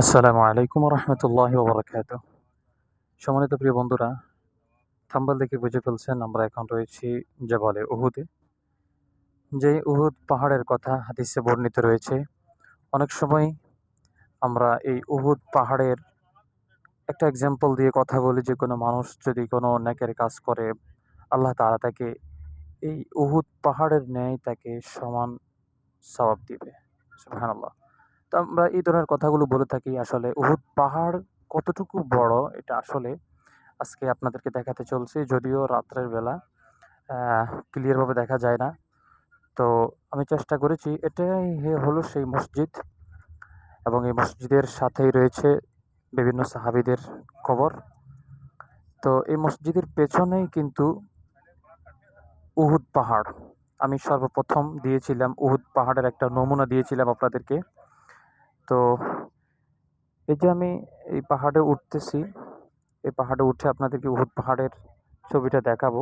আসসালামু আলাইকুম রহমতুল্লাহ ওবরাকাত সম্মানিত প্রিয় বন্ধুরা থাম্বাল দেখে বুঝে ফেলছেন আমরা এখন রয়েছি জবালে উহুদে। যে উহুদ পাহাড়ের কথা হাদিসে বর্ণিত রয়েছে, অনেক সময় আমরা এই উহুদ পাহাড়ের একটা এক্সাম্পল দিয়ে কথা বলি যে কোনো মানুষ যদি কোনো নেকের কাজ করে, আল্লাহ তাআলা তাকে এই উহুদ পাহাড়ের ন্যায় তাকে সমান সওয়াব দিবে। সুবহানাল্লাহ। তো আমরা এই ধরনের কথাগুলো বলে থাকি আসলে। উহুদ পাহাড় কতটুকু বড় এটা আসলে আজকে আপনাদেরকে দেখাতে চলছি। যদিও রাত্রের বেলা ক্লিয়ারভাবে দেখা যায় না। তো আমি চেষ্টা করেছি, এটাই হলো সেই মসজিদ। এবং এই মসজিদের সাথেই রয়েছে বিভিন্ন সাহাবিদের কবর। তো এই মসজিদের পেছনেই কিন্তু উহুদ পাহাড়। আমি সর্বপ্রথম দিয়েছিলাম উহুদ পাহাড়ের একটা নমুনা দিয়েছিলাম আপনাদেরকে। তো এই যে আমি এই পাহাড়ে উঠতেছি, এই পাহাড়ে উঠে আপনাদেরকে উহুদ পাহাড়ের ছবিটা দেখাবো।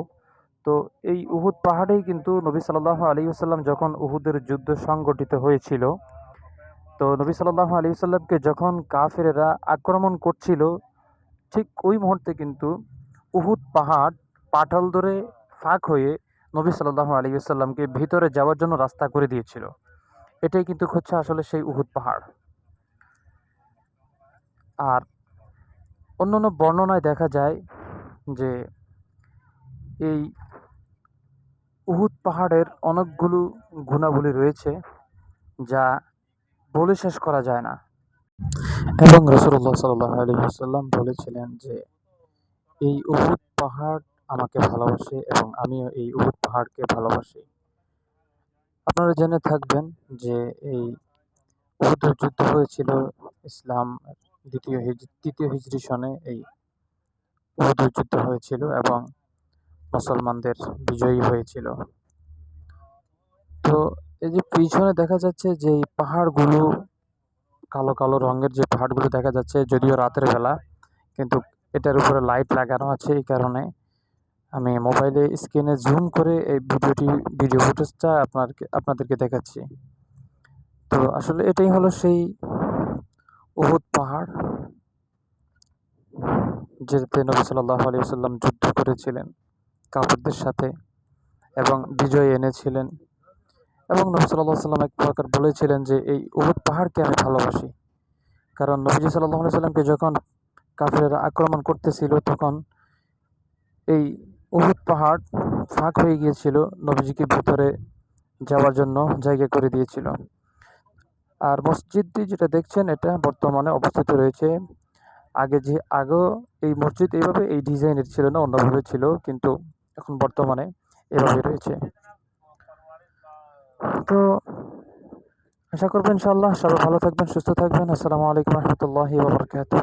তো এই উহুদ পাহাড়েই কিন্তু নবী সাল্লাহ আলী আসাল্লাম যখন উহুদের যুদ্ধ সংগঠিত হয়েছিল, তো নবী সাল্লাহ আলী সাল্লামকে যখন কাফেরেরা আক্রমণ করছিল, ঠিক ওই মুহূর্তে কিন্তু উহুদ পাহাড় পাটাল ধরে ফাঁক হয়ে নবী সাল্লাহ আলী আসাল্লামকে ভিতরে যাওয়ার জন্য রাস্তা করে দিয়েছিল। এটাই কিন্তু হচ্ছে আসলে সেই উহুদ পাহাড়। আর অন্যান্য বর্ণনায় দেখা যায় যে এই উহুদ পাহাড়ের অনেকগুলো গুণাবলী রয়েছে যা বলে শেষ করা যায় না। এবং রসুল্লাহ সাল্লাহ বলেছিলেন যে, এই উহুদ পাহাড় আমাকে ভালোবাসে এবং আমিও এই উহুদ পাহাড়কে ভালোবাসি। আপনারা জেনে থাকবেন যে এই উহুদ যুদ্ধ হয়েছিল ইসলাম দ্বিতীয় হিজ, তৃতীয় হিজরি সনে এই উহুদ যুদ্ধ হয়েছিল এবং মুসলমানদের বিজয়ী হয়েছিল। তো এই যে পিছনে দেখা যাচ্ছে যে এই পাহাড়গুলো কালো কালো রঙের যে পাহাড়গুলো দেখা যাচ্ছে, যদিও রাতের বেলা, কিন্তু এটার উপরে লাইট লাগানো আছে এই কারণে। আমি মোবাইলে স্ক্রিনে জুম করে এই ভিডিওটি, ভিডিও ফুটেজটা আপনার আপনাদেরকে দেখাচ্ছি। তো আসলে এটাই হলো সেই উহুদ পাহাড় যেতে নবী সাল্লাহ আলী সাল্লাম যুদ্ধ করেছিলেন কাপড়দের সাথে এবং বিজয় এনেছিলেন। এবং নবী সাল্লাহ সাল্লাম এক প্রকার বলেছিলেন যে, এই উহুদ পাহাড়কে আমি ভালোবাসি। কারণ নবীজি সাল্লাহ সাল্লামকে যখন কাফেরা আক্রমণ করতেছিল, তখন এই উহুদ পাহাড় ফাঁক হয়ে গিয়েছিল, নবীজিকে ভেতরে যাওয়ার জন্য জায়গা করে দিয়েছিল। আর মসজিদটি যেটা দেখছেন, এটা বর্তমানে অবস্থিত রয়েছে আগে যে, আগেও এই মসজিদ এইভাবে এই ডিজাইনের ছিল না, অন্যভাবে ছিল, কিন্তু এখন বর্তমানে এভাবে রয়েছে। তো আশা করবেন ইনশাল্লাহ সবাই ভালো থাকবেন, সুস্থ থাকবেন। আসসালামু আলাইকুম রহমতুল্লাহি বাবরকাতুহ